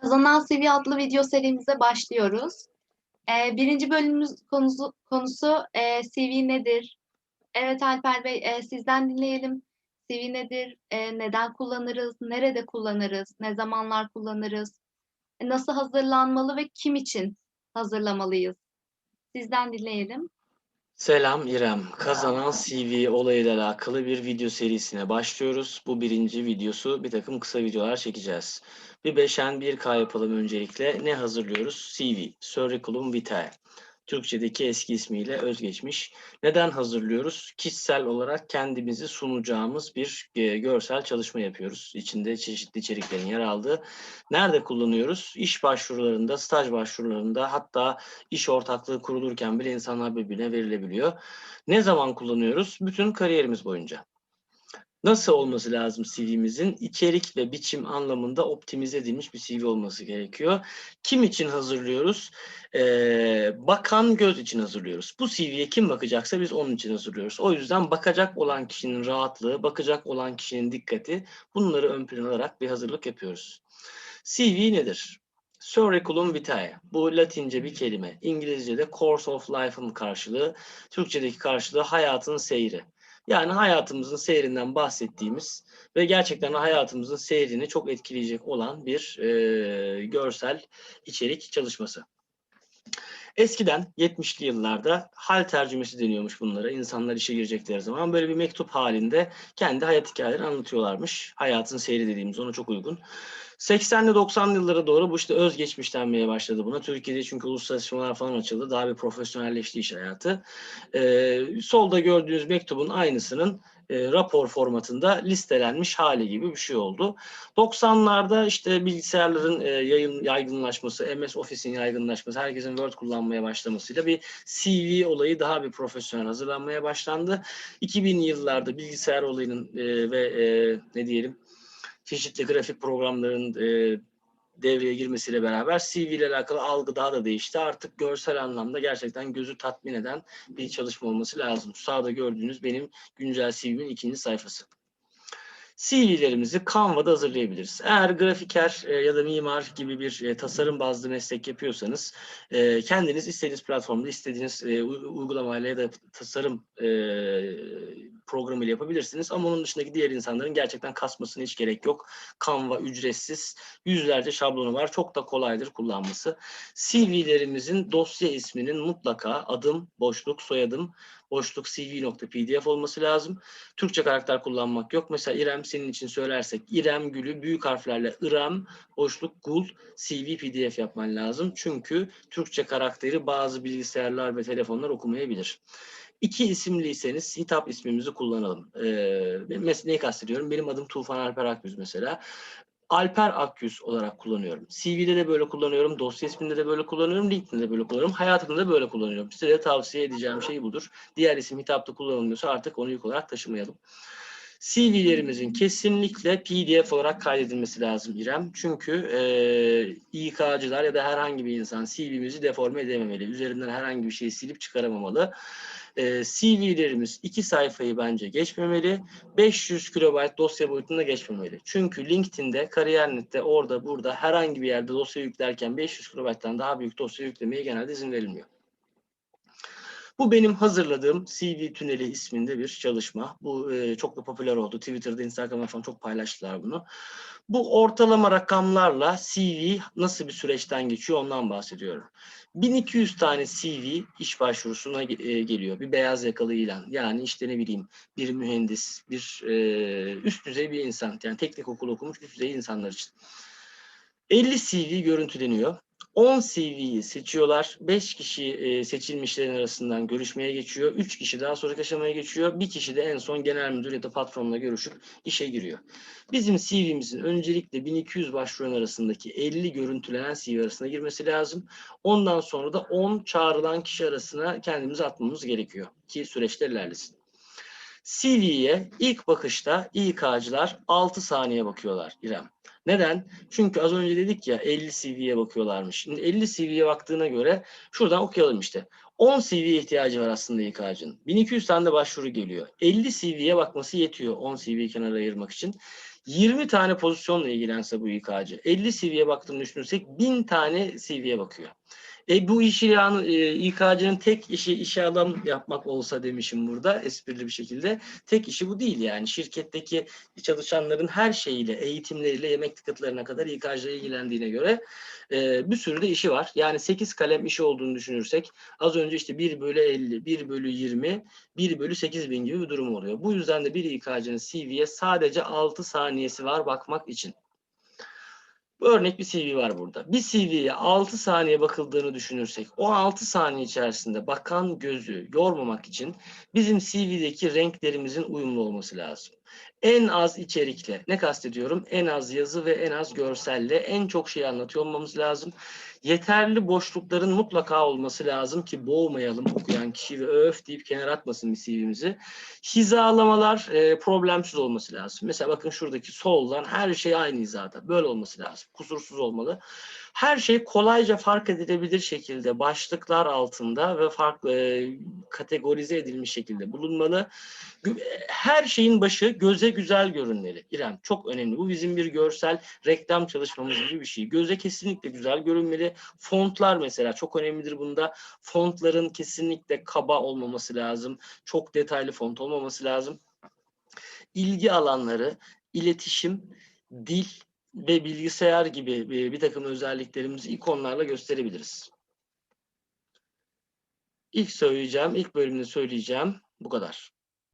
Kazanan CV adlı video serimize başlıyoruz. Ee, birinci bölümümüz konusu, konusu e, CV nedir? Evet Alper Bey, e, sizden dinleyelim. CV nedir? E, neden kullanırız? Nerede kullanırız? Ne zamanlar kullanırız? E, nasıl hazırlanmalı ve kim için hazırlamalıyız? Sizden dinleyelim. Selam İrem. Kazanan CV olayıyla alakalı bir video serisine başlıyoruz. Bu birinci videosu bir takım kısa videolar çekeceğiz. Bir 5N 1K yapalım öncelikle. Ne hazırlıyoruz? CV, Curriculum Vitae. Türkçedeki eski ismiyle özgeçmiş. Neden hazırlıyoruz? Kişisel olarak kendimizi sunacağımız bir e, görsel çalışma yapıyoruz. İçinde çeşitli içeriklerin yer aldığı. Nerede kullanıyoruz? İş başvurularında, staj başvurularında hatta iş ortaklığı kurulurken bile insanlar birbirine verilebiliyor. Ne zaman kullanıyoruz? Bütün kariyerimiz boyunca. Nasıl olması lazım CV'mizin? İçerik ve biçim anlamında optimize edilmiş bir CV olması gerekiyor. Kim için hazırlıyoruz? Ee, bakan göz için hazırlıyoruz. Bu CV'ye kim bakacaksa biz onun için hazırlıyoruz. O yüzden bakacak olan kişinin rahatlığı, bakacak olan kişinin dikkati bunları ön plana alarak bir hazırlık yapıyoruz. CV nedir? Curriculum vitae. Bu Latince bir kelime. İngilizce'de course of life'ın karşılığı, Türkçedeki karşılığı hayatın seyri. Yani hayatımızın seyrinden bahsettiğimiz ve gerçekten hayatımızın seyrini çok etkileyecek olan bir e, görsel içerik çalışması. Eskiden 70'li yıllarda hal tercümesi deniyormuş bunlara. İnsanlar işe girecekleri zaman böyle bir mektup halinde kendi hayat hikayelerini anlatıyorlarmış. Hayatın seyri dediğimiz ona çok uygun. 80'li 90'lı yıllara doğru bu işte özgeçmiş denmeye başladı buna. Türkiye'de çünkü uluslararası firmalar falan açıldı. Daha bir profesyonelleşti iş hayatı. Ee, solda gördüğünüz mektubun aynısının e, rapor formatında listelenmiş hali gibi bir şey oldu. 90'larda işte bilgisayarların e, yayın yaygınlaşması, MS Office'in yaygınlaşması, herkesin Word kullanmaya başlamasıyla bir CV olayı daha bir profesyonel hazırlanmaya başlandı. 2000'li yıllarda bilgisayar olayının e, ve e, ne diyelim çeşitli grafik programların e, devreye girmesiyle beraber CV ile alakalı algı daha da değişti. Artık görsel anlamda gerçekten gözü tatmin eden bir çalışma olması lazım. Sağda gördüğünüz benim güncel CV'min ikinci sayfası. CV'lerimizi Canva'da hazırlayabiliriz. Eğer grafiker e, ya da mimar gibi bir e, tasarım bazlı meslek yapıyorsanız e, kendiniz istediğiniz platformda istediğiniz e, uygulamayla ya da tasarım programıyla yapabilirsiniz. Ama onun dışındaki diğer insanların gerçekten kasmasına hiç gerek yok. Canva ücretsiz. Yüzlerce şablonu var. Çok da kolaydır kullanması. CV'lerimizin dosya isminin mutlaka adım, boşluk, soyadım, boşluk cv.pdf olması lazım. Türkçe karakter kullanmak yok. Mesela İrem senin için söylersek İrem Gül'ü büyük harflerle İrem boşluk Gul CV PDF yapman lazım. Çünkü Türkçe karakteri bazı bilgisayarlar ve telefonlar okumayabilir. İki isimliyseniz hitap ismimizi kullanalım. Ee, mesela neyi kastediyorum? Benim adım Tufan Alper Akyüz mesela. Alper Akyüz olarak kullanıyorum. CV'de de böyle kullanıyorum, dosya isminde de böyle kullanıyorum, LinkedIn'de de böyle kullanıyorum, hayatımda da böyle kullanıyorum. Size de tavsiye edeceğim şey budur. Diğer isim hitapta kullanılmıyorsa artık onu yük olarak taşımayalım. CV'lerimizin kesinlikle PDF olarak kaydedilmesi lazım İrem. Çünkü e, İK'cılar ya da herhangi bir insan CV'mizi deforme edememeli. Üzerinden herhangi bir şeyi silip çıkaramamalı. E, CV'lerimiz iki sayfayı bence geçmemeli. 500 kilobayt dosya boyutunda geçmemeli. Çünkü LinkedIn'de, Kariyer.net'te, orada, burada herhangi bir yerde dosya yüklerken 500 kilobayttan daha büyük dosya yüklemeye genelde izin verilmiyor. Bu benim hazırladığım CV Tüneli isminde bir çalışma. Bu e, çok da popüler oldu. Twitter'da, Instagram'da falan çok paylaştılar bunu. Bu ortalama rakamlarla CV nasıl bir süreçten geçiyor ondan bahsediyorum. 1200 tane CV iş başvurusuna e, geliyor. Bir beyaz yakalı ilan. Yani işte ne bileyim bir mühendis, bir e, üst düzey bir insan. Yani teknik okul okumuş üst düzey insanlar için. 50 CV görüntüleniyor. 10 CV'yi seçiyorlar. 5 kişi e, seçilmişlerin arasından görüşmeye geçiyor. 3 kişi daha sonraki aşamaya geçiyor. Bir kişi de en son genel müdür ya da patronla görüşüp işe giriyor. Bizim CV'mizin öncelikle 1200 başvuran arasındaki 50 görüntülenen CV arasına girmesi lazım. Ondan sonra da 10 çağrılan kişi arasına kendimizi atmamız gerekiyor ki süreçler ilerlesin. CV'ye ilk bakışta İK'cılar 6 saniye bakıyorlar İrem. Neden? Çünkü az önce dedik ya 50 CV'ye bakıyorlarmış. Şimdi 50 CV'ye baktığına göre şuradan okuyalım işte. 10 CV'ye ihtiyacı var aslında İK'cının. 1200 tane de başvuru geliyor. 50 CV'ye bakması yetiyor 10 CV'yi kenara ayırmak için. 20 tane pozisyonla ilgilense bu İK'cı. 50 CV'ye baktığını düşünürsek 1000 tane CV'ye bakıyor. E bu işi yani e, İK'cının tek işi işe alım yapmak olsa demişim burada esprili bir şekilde. Tek işi bu değil yani. Şirketteki çalışanların her şeyiyle, eğitimleriyle, yemek tıkıtlarına kadar İK'cıyla ilgilendiğine göre e, bir sürü de işi var. Yani 8 kalem işi olduğunu düşünürsek az önce işte 1 bölü 50, 1 bölü 20, 1 bölü 8 bin gibi bir durum oluyor. Bu yüzden de bir İK'cının CV'ye sadece 6 saniyesi var bakmak için. Bu örnek bir CV var burada. Bir CV'ye 6 saniye bakıldığını düşünürsek o 6 saniye içerisinde bakan gözü yormamak için bizim CV'deki renklerimizin uyumlu olması lazım. En az içerikle, ne kastediyorum? En az yazı ve en az görselle en çok şey anlatıyor olmamız lazım. Yeterli boşlukların mutlaka olması lazım ki boğmayalım okuyan kişi ve öf deyip kenara atmasın bir CV'mizi. Hizalamalar e, problemsiz olması lazım. Mesela bakın şuradaki soldan her şey aynı hizada. Böyle olması lazım. Kusursuz olmalı. Her şey kolayca fark edilebilir şekilde başlıklar altında ve farklı e, kategorize edilmiş şekilde bulunmalı. Her şeyin başı göze güzel görünmeli. İrem çok önemli. Bu bizim bir görsel reklam çalışmamız gibi bir şey. Göze kesinlikle güzel görünmeli. Fontlar mesela çok önemlidir bunda. Fontların kesinlikle kaba olmaması lazım. Çok detaylı font olmaması lazım. İlgi alanları, iletişim, dil ve bilgisayar gibi bir, bir takım özelliklerimizi ikonlarla gösterebiliriz. İlk söyleyeceğim, ilk bölümde söyleyeceğim bu kadar.